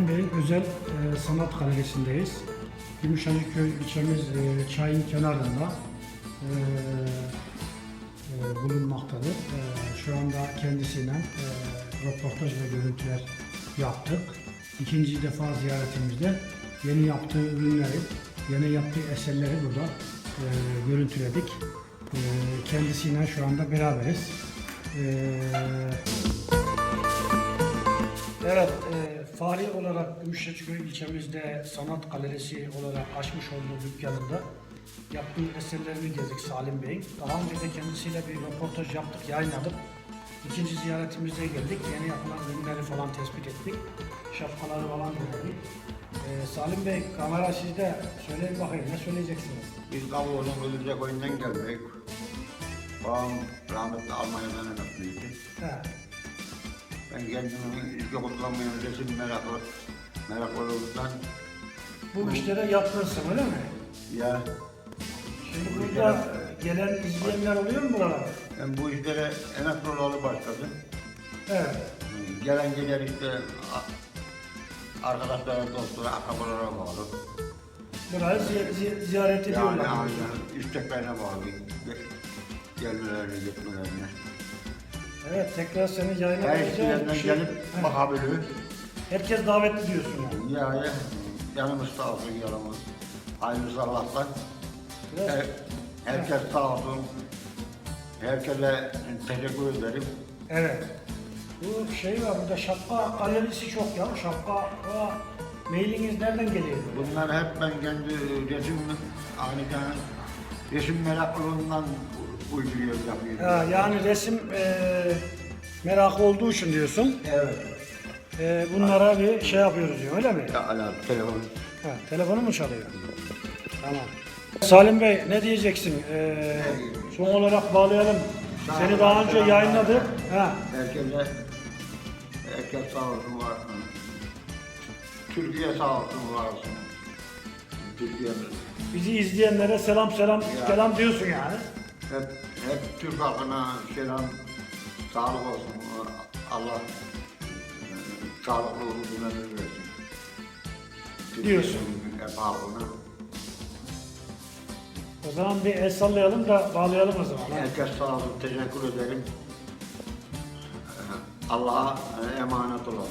Salim Bey'in özel e, sanat galerisindeyiz. Gümüşhaneköy ilçemiz e, çayın kenarında e, e, bulunmaktadır. E, şu anda kendisiyle e, röportaj ve görüntüler yaptık. İkinci defa ziyaretimizde yeni yaptığı ürünleri, yeni yaptığı eserleri burada e, görüntüledik. E, kendisiyle şu anda beraberiz. E, Evet, e, fahri olarak Gümüşhaneköy ilçemizde sanat galerisi olarak açmış olduğu dükkanında yaptığı eserlerini gezdik Salim Bey'in. Daha önce de kendisiyle bir röportaj yaptık, yayınladık. İkinci ziyaretimizde geldik, yeni yapılan ürünleri falan tespit ettik. Şapkaları falan gördük. E, Salim Bey, kamera sizde. Söyleyin bakayım, ne söyleyeceksiniz? Biz Davul'un Ölücek oyundan geldik. Babam rahmetli Almanya'dan emekliydi. He, Ben kendimi ilkokuldan bu yana resim merakı, meraklı olduğundan bu işlere yatkınsın öyle mi? ya Şimdi burada gelen izleyenler oluyor mu buralarda? ben bu işlere emekli olalı başladım. Evet. Gelen gider işte a- arkadaşlara, dostlara, akrabalara bağlı. Burayı zi- zi- ziyaret Yani ediyorlar. aynen isteklerine bağlı. Ge- Gelmelerine, gitmelerine. Evet tekrar seni yayına Her Bir şey- gelip He. bakabilir. Herkes davetli diyorsun yani. Ya ya yanımız sağ olsun yaramız. Hayırlısı Allah'tan. Biraz, Her, herkes sağ olsun. Herkese teşekkür ederim. evet. Bu şey var burada şapka galerisi çok ya. Şapka o mailiniz nereden geliyor? Bunlar hep ben kendi resim aniden resim meraklılığından uyduruyorum yapıyorum. Ha, yani resim e, merakı olduğu için diyorsun. Evet. E, bunlara bir şey yapıyoruz diyor öyle mi? Ya ala telefon. Ha, telefonu mu çalıyor? Tamam. Salim Bey ne diyeceksin? E, son olarak bağlayalım. Seni daha önce yayınladık. Ha, Herkese herkes sağ olsun var olsun. Türkiye sağ olsun var olsun. Türkiye'miz. bizi izleyenlere selam selam Ya. selam diyorsun yani. Hep, hep Türk halkına selam, sağlık olsun. Allah e, sağlıklı uzun ömür versin. Diyorsun. Türkiye'nin Hep halkına. O zaman bir el sallayalım da bağlayalım o zaman. Herkes sağ olsun, teşekkür ederim. E, Allah'a e, emanet olalım.